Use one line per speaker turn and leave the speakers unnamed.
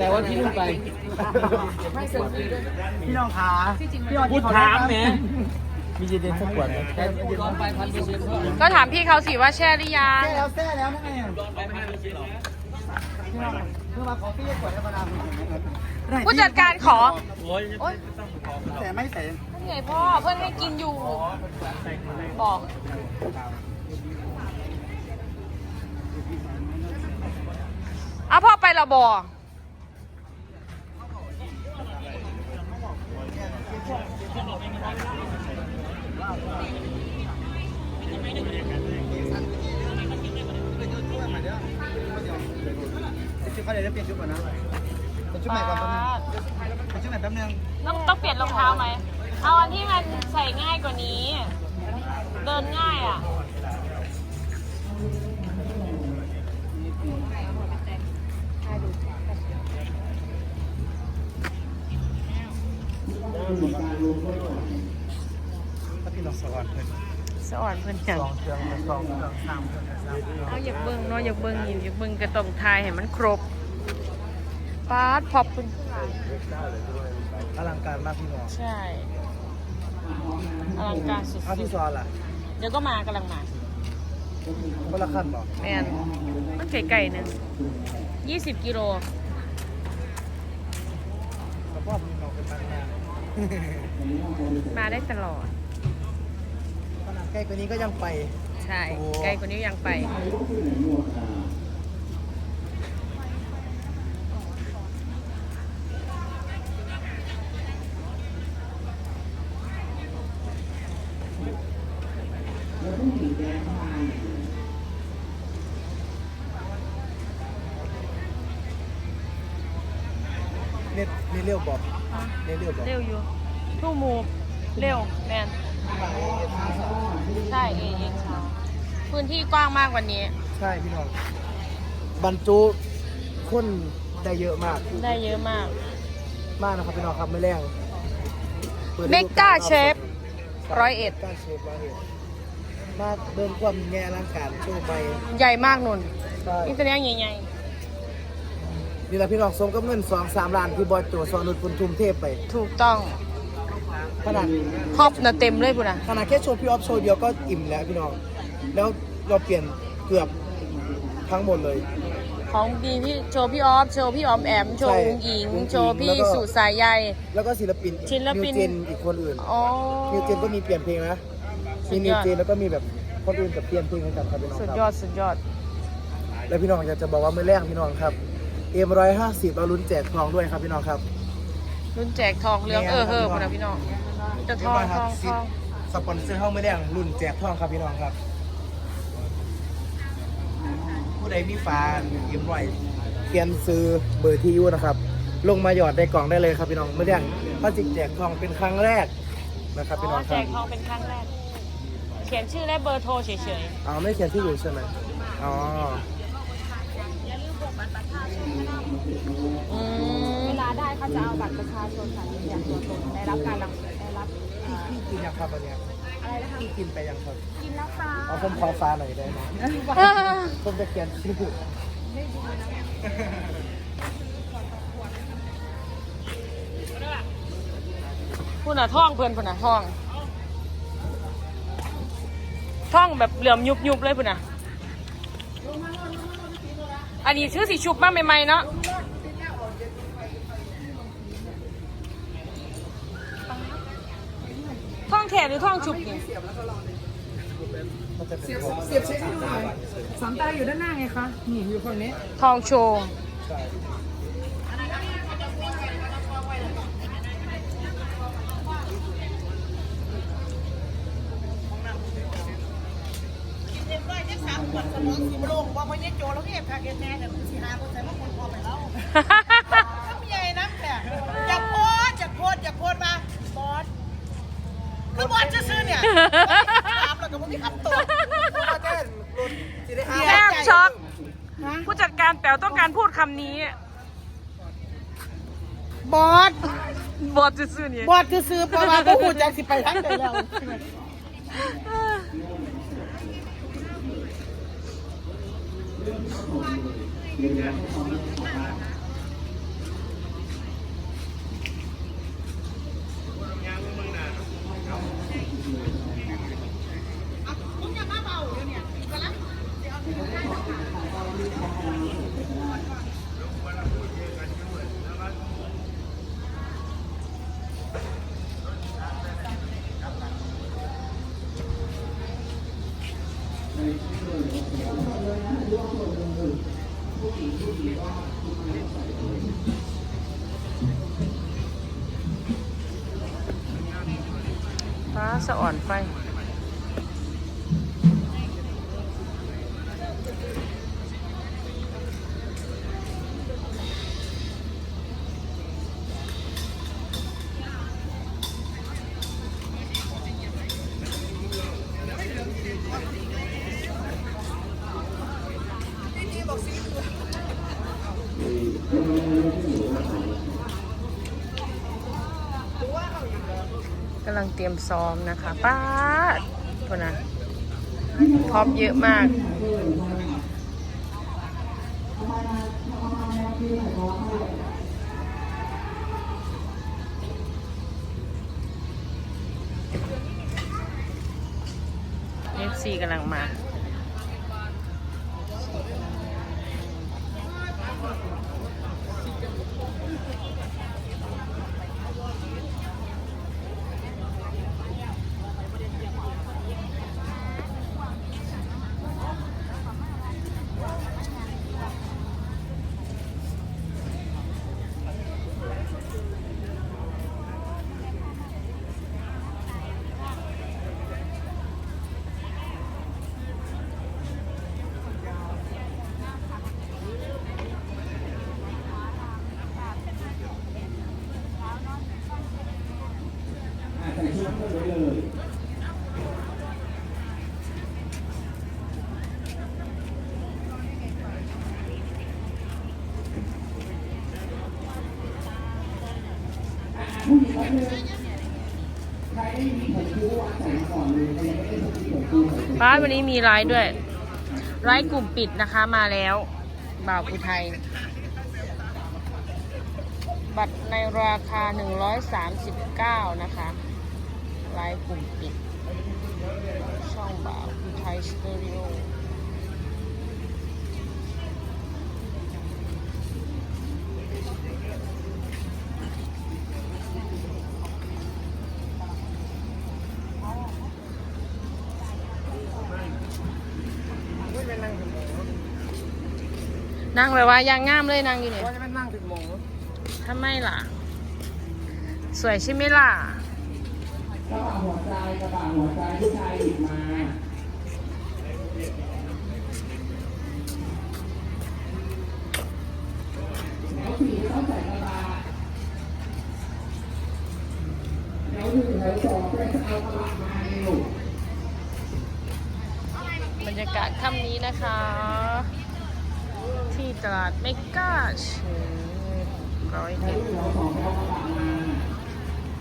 แต่ว่าพี่ลุงไป
พี่น้องขาพี่น้อง
พูดถามแหมมีเจเดนสักขวดไหมแค่ลองไปพันเปอร์เซ็นต์
ก็ถามพี่เขาสิว่าแช่หรือยัง
แซ่แล้วแซ่แล้วนั่นไงพี่น้องเพื่อมาขอพี่ขวดธรรมดา
ผู้จัดการขอ
โอ้ย
แต่ไม่ใส่
นั่นไงพ่อเพื่อนให้กินอยู่ บอกอะพ่อไปละบอ
เขาเดี๋ยวเปลี่ยนชุดก่อนนะเป็นชุดใหม่ก่อนแป๊บนึงเป็นชุดใหม่แป๊บนึง
ต้องต้องเปลี่ยนรองเท้าไหม เอาอันที่มันใส่ง่ายกว่านี้ เดินง่ายอะ
ถ้าพี่น้องสวัสดิ์เพิ่น
สอนเพื่อนจัง
สองเครื่องสองเครื่องสามเครื่องสามเครื่อง
เอาอยากเบิ้งเนาะอยากเบิ้งอีกอยากเบิ้งกระต้องทายให้มันครบ ป๊าดพอบคุณ
อลังการมากพี่น้อง
ใช่อลังการสุด
เอาที่ซอนล่ะ
ๆเดี๋ยวก็มากำลังมา
คนละขั้นบอก
แมนมันไก่ไก่หนึ่งยี่สิบกิโล
กระเพาะพี่น้องเป็นบางงาน
มาได้ตลอด
ขนาดใกล้กว่านี้ก็ยังไป
ใช่
โอ้
ไกลกว่านี้ยังไป
เน็ตเน็ตเร็วบอกเน็ตเร็วบอก
เร็วอยู่ทู่มูเร็วแมนใช่เอเองช้าพื้นที่กว้างมากกว่านี้
ใช่พี่น้องบรรจุคนได้เยอะมาก
ได้เยอะมาก
มากนะครับพี่น้องครับไม่แรงปิดฤดู
เมกา
ล
เชฟร้อยเอ็ด
เมกาเชฟร้อยเอ็ด มาเดินความแง่ร่างการโชว์ไป
ใหญ่มากนุ่น
ใช่
นี่ตัวนี้ใหญ่
นี่แหละพี่น้องสมกับเงินสองสามล้านที่บอยตัวสอนุดคุณทุ่มเทพไป
ๆถูกต้อง
ขนาด
ครอบนะเต็มเลยพุ่นนะ
ขนาดแค่โชว์พี่ออฟโชว์เดียวก็อิ่มแล้วพี่น้อง แล้วเราเปลี่ยนเกือบทั้งหมดเลย
ของดีพี่โชว์พี่ออฟโชว์พี่ออมแอมโชว์
ใช่
อุ้งอิง
อุ้งอิง
โชว์พี่
แล้วก็
สุสายใย
แล้วก็ศิลปิน
ศิลปิน
นิวเจนอีกคนอื่น
อ๋อ
นิวเจนก็มีเปลี่ยนเพลงนะ
สุ
มี
ดย
นิว
อด
เจนแล้วก็มีแบบคนอื่นกับเปลี่ยนเพลงให้กันครับพี่น้อง
สุด
ครับ
ยอดสุดยอด
แล้วพี่น้องอยากจะบอกว่ามือแรกพี่น้องครับเอ็มร้อยห้าสิบเราลุ้นแจกทองด้วยครับพี่น้องครับ
รุ่นแจกทองเรืองเออเฮ้อพุ่นนะพี่น้องจะทองทองทอง
สปอนเซอร์เข้ามือแรกรุ่นแจกทองครับพี่น้องครับ ผู้ใดมีฟ้าเอ็มร้อยเขียนซื้อเบอร์ที่อยูนะครับ ลงมาหยอดในกล่องได้เลยครับพี่น้องมือแรกพระจิกแจกทองเป็นครั้งแรกนะครับพี่
อ๋
น้
อ
องค
แจ
รับ
กทองเป็นครั้งแรกเขียนชื่อและเบอร์โทรเฉย
อ๋อไม่เขียนที่อยู่ใช่ไหมอ๋อ
ๆอืม
เวลาได้เขาจะเอาบัตรประชาชนค่ะยืนยันตัวตนได้รับการรังได้รับ
พี่พี่กินยังครับวันเนี้ย
อะไรนะคะ
พี่กินไปยังครับ
กินแล้วค่ะ
เอาผมขอฟ้าหน่อยได้ไหมผมจะเขียนชื่อ
พุ่นน่ะท่องเพื่อนพุ่นน่ะท่อง ท่องแบบเหลื่อมยุบยุบๆเลยพุ่นน่ะ อันนี้ชื่อสีชุบมากใหม่ๆเนาะท่องแถหรือท่องชุบนี่
มันจะเป็น
เสียบเช็คให้ดูหน่อยสามตาอยู่ด้านหน้าไงคะ นี่อยู่ฝั่งนี้
ทองโชว์
ใช่
ใหญ่นักเนี่ยอยากโพสต์อยากโพสต์อยากโพสต์มาบอสคือบอสจะซื้อเนี่ยถามแล้วก็ไม่มีคำตอบ
เต้นรุ่นสิได้ห้า
แทบช็อกผู้จัดการแป๋วต้องการพูดคำนี้
บอส
บอดซื่อๆนี่
บอสจะซื้อเพราะว่าก็หูจักสิไปทั้งใดแล้ว ยืนยัน ฟ้า
สะอ่อนไปำลังเตรียมซ้อมนะคะป้าตัวนะพร้อมเยอะมาก FC กำลังมา ป้านวันนี้มีไลฟ์ด้วย ไลฟ์กลุ่มปิดนะคะมาแล้วบ่าวอุทัย บัตรในราคา 139 นะคะ ไลฟ์กลุ่มปิด ช่องบ่าวอุทัยสตูดิโอ นั่งเลยว่ายางงามเลยนั่งอยู่เนี่ย
ว่าจะไม่นั่งถึงโมง
ทำไมล่ะ สวยใช่ไหมล่ะ
กระบะหัวใจกระบะหัวใจผู้ชายหยิบมาแล้วผีต้องใส่กระบะแล้วหนึ่งแล้วสองจะเอากระบะมาเร็ว
บรรยากาศค่ำนี้นะคะ ที่ตลาดเมกาเชนร้อยเอ็ด